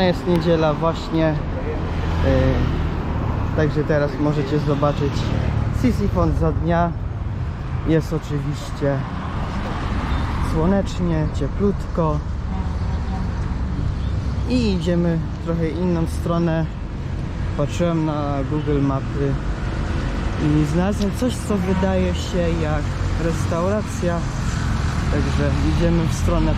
No jest niedziela właśnie. Yy, także teraz możecie zobaczyć Sisyfon za dnia. Jest oczywiście słonecznie, cieplutko. I idziemy trochę inną stronę. Patrzyłem na Google Mapy i znalazłem coś, co wydaje się jak restauracja. Także idziemy w stronę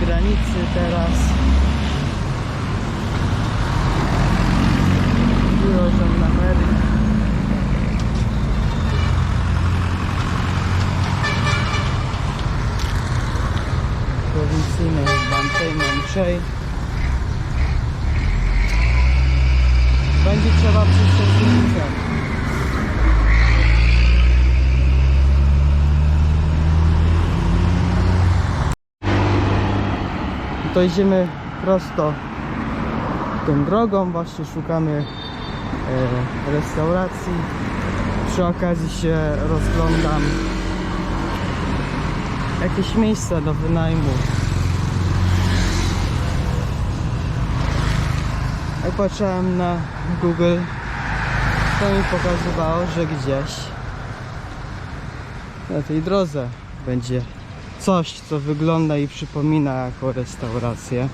granicy teraz. Męczej. Będzie trzeba granicę. To idziemy prosto tą drogą, właśnie szukamy e, restauracji. Przy okazji się rozglądam jakieś miejsca do wynajmu. Jak patrzyłem na Google, to mi pokazywało, że gdzieś na tej drodze będzie coś, co wygląda i przypomina jako restaurację.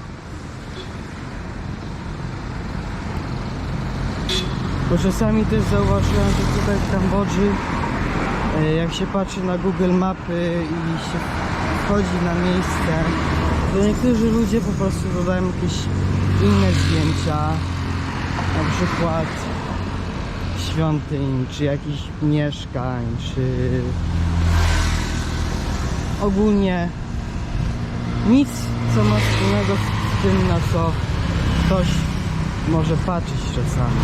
Bo czasami też zauważyłem, że tutaj w Kambodży, e, jak się patrzy na Google Mapy i się wchodzi na miejsce, to niektórzy ludzie po prostu dodają jakieś inne zdjęcia, na przykład świątyń, czy jakichś mieszkań, czy ogólnie nic, co ma wspólnego z tym, na co ktoś może patrzeć czasami.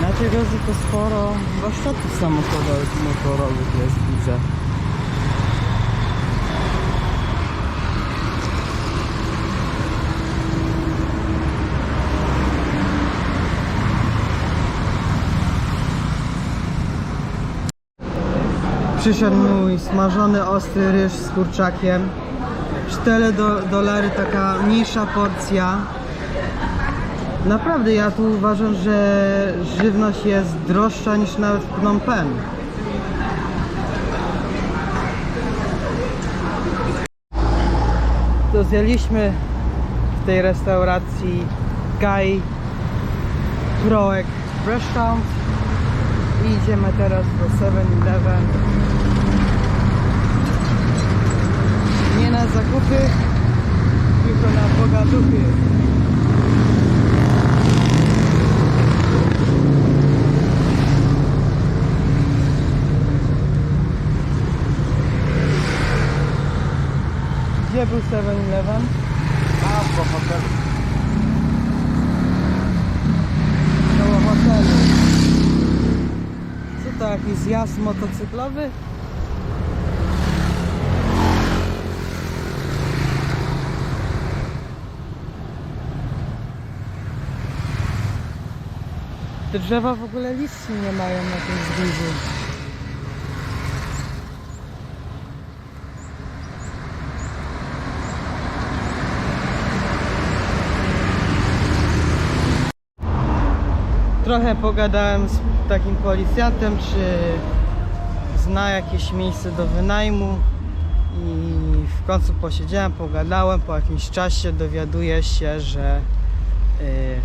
Na tej drodze to sporo i motorowych jest, widzę. Przyszedł mój smażony ostry ryż z kurczakiem. 4 do, dolary taka mniejsza porcja. Naprawdę ja tu uważam, że żywność jest droższa niż nawet w Phnom Penh. To zjeliśmy w tej restauracji Kai Proek Restaurant i idziemy teraz do 7-Eleven. Nie na zakupy, tylko na pogaduchy. Gdzie był 7-Eleven? A, po hotelu. Koło hotelu. Co to, jakiś zjazd motocyklowy? Te drzewa w ogóle liści nie mają na tym wzgórzu. Trochę pogadałem z takim policjantem, czy zna jakieś miejsce do wynajmu I w końcu posiedziałem, pogadałem, po jakimś czasie dowiaduję się, że y,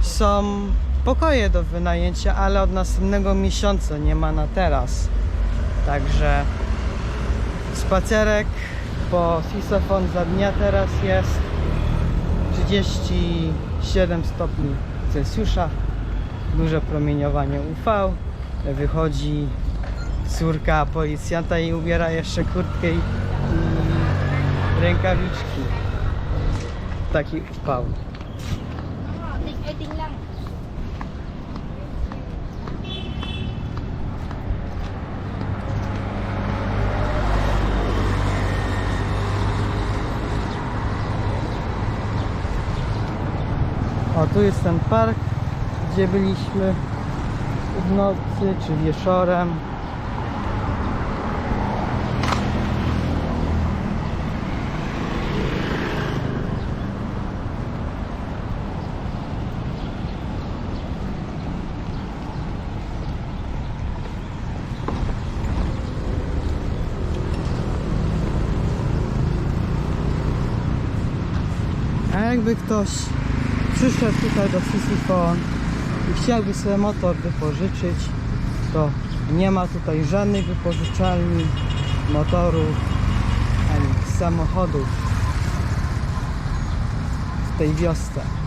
są pokoje do wynajęcia, ale od następnego miesiąca nie ma na teraz. Także spacerek po Sisofon za dnia teraz jest 37 stopni Celsjusza, duże promieniowanie UV, wychodzi córka policjanta i ubiera jeszcze kurtkę i, i rękawiczki. Taki upał. O, tu jest ten park, gdzie byliśmy w nocy czy wieczorem. A jakby ktoś przyszedł tutaj do Sisyfon i chciałby sobie motor wypożyczyć, to nie ma tutaj żadnej wypożyczalni motorów ani samochodów w tej wiosce.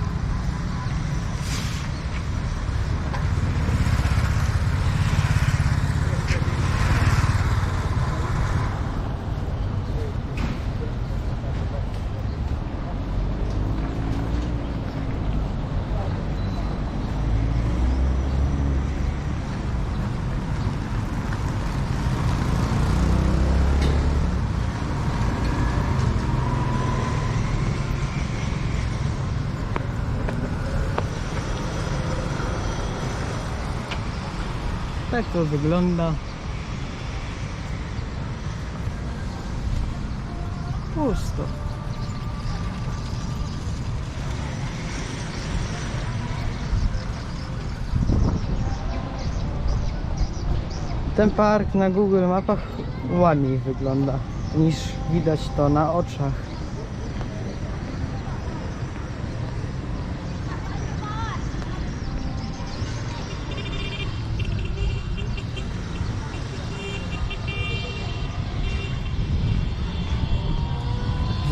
Tak to wygląda. Pusto. Ten park na Google Mapach ładniej wygląda niż widać to na oczach.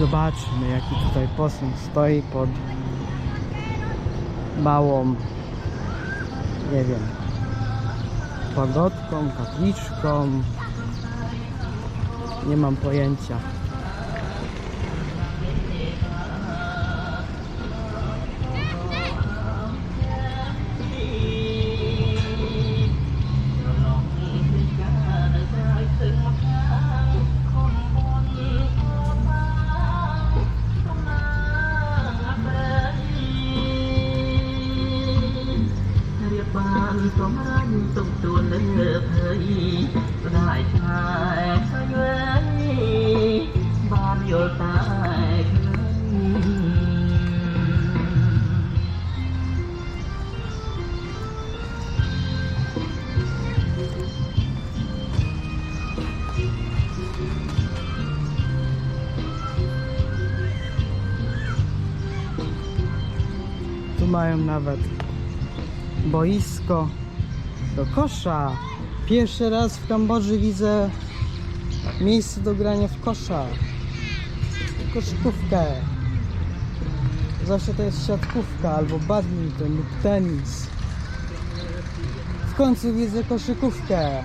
Zobaczmy jaki tutaj posąg stoi pod małą nie wiem pagodką, kapliczką. Nie mam pojęcia Đại trai sai người Ban vô tài tu mają nawet boisko do kosza pierwszy raz w Kambodży widzę miejsce do grania w kosza. Koszykówkę. Zawsze to jest siatkówka albo badminton lub tenis. W końcu widzę koszykówkę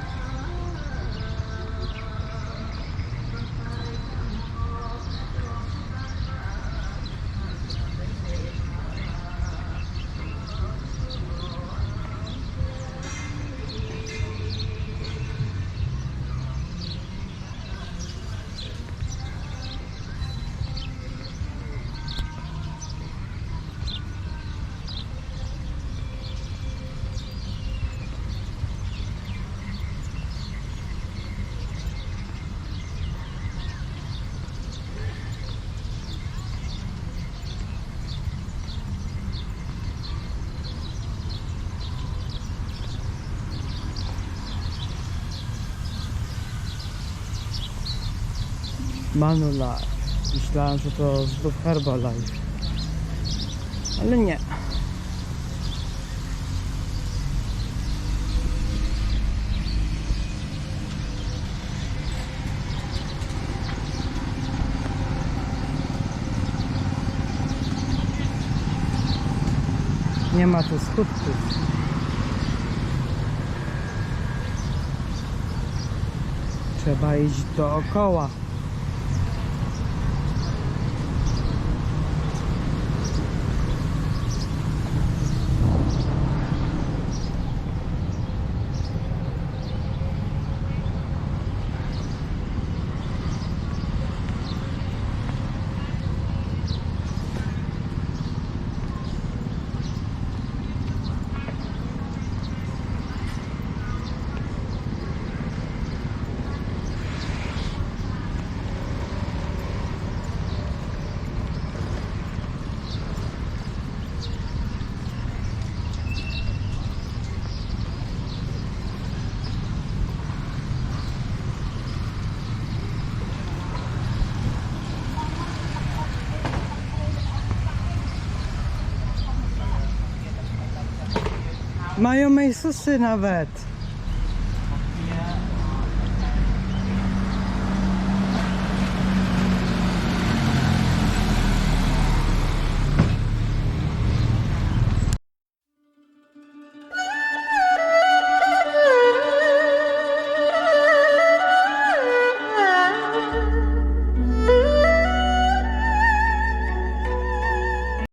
Manulife. Myślałem, że to znów Herbalife. Ale nie. Nie ma tu skutków. Trzeba iść dookoła. Mają mejsusy nawet.